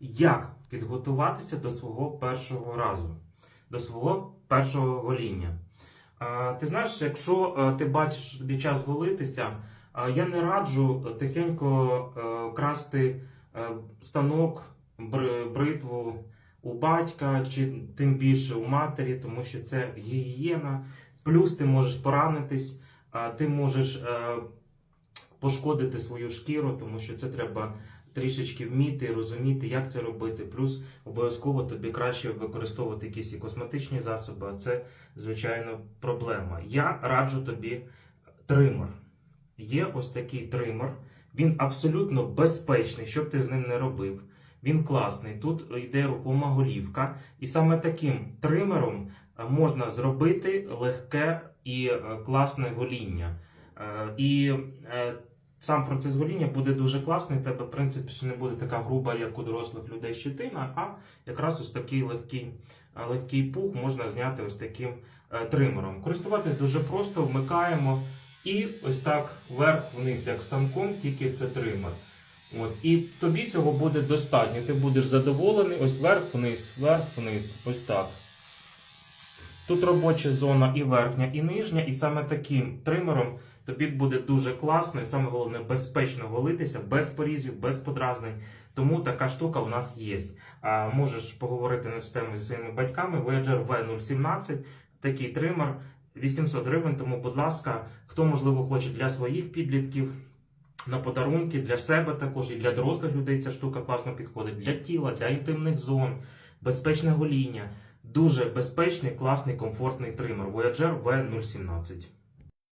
як підготуватися до свого першого разу, до свого першого гоління. Ти знаєш, якщо е, ти бачиш тобі час голитися, я не раджу тихенько е, красти е, станок, бритву у батька чи тим більше у матері, тому що це гігієна. Плюс ти можеш поранитись, ти можеш пошкодити свою шкіру, тому що це треба трішечки вміти, розуміти, як це робити. Плюс обов'язково тобі краще використовувати якісь і косметичні засоби, а це, звичайно, проблема. Я раджу тобі тример. Є ось такий тример. Він абсолютно безпечний, що б ти з ним не робив. Він класний. Тут йде рухома голівка, і саме таким тримером е, можна зробити легке і е, класне гоління. Е, І сам процес гоління буде дуже класний. Тебе, в принципі, не буде така груба, як у дорослих людей щетина, а якраз ось такий легкий, е, легкий пух можна зняти ось таким е, тримером. Користуватись дуже просто, вмикаємо і ось так вверх-вниз, як станком, тільки це тример. От, і тобі цього буде достатньо. Ти будеш задоволений, ось вверх-вниз, вверх-вниз, ось так. Тут робоча зона і верхня, і нижня, і саме таким тримером тобі буде дуже класно і саме головне безпечно голитися, без порізів, без подразнень. Тому така штука в нас є. А, можеш поговорити на цю тему зі своїми батьками. Voyager V017, такий тример, 800 гривень. Тому, будь ласка, хто можливо хоче для своїх підлітків. На подарунки для себе також і для дорослих людей ця штука класно підходить для тіла, для інтимних зон, безпечне гоління. Дуже безпечний, класний, комфортний тример Voyager V017.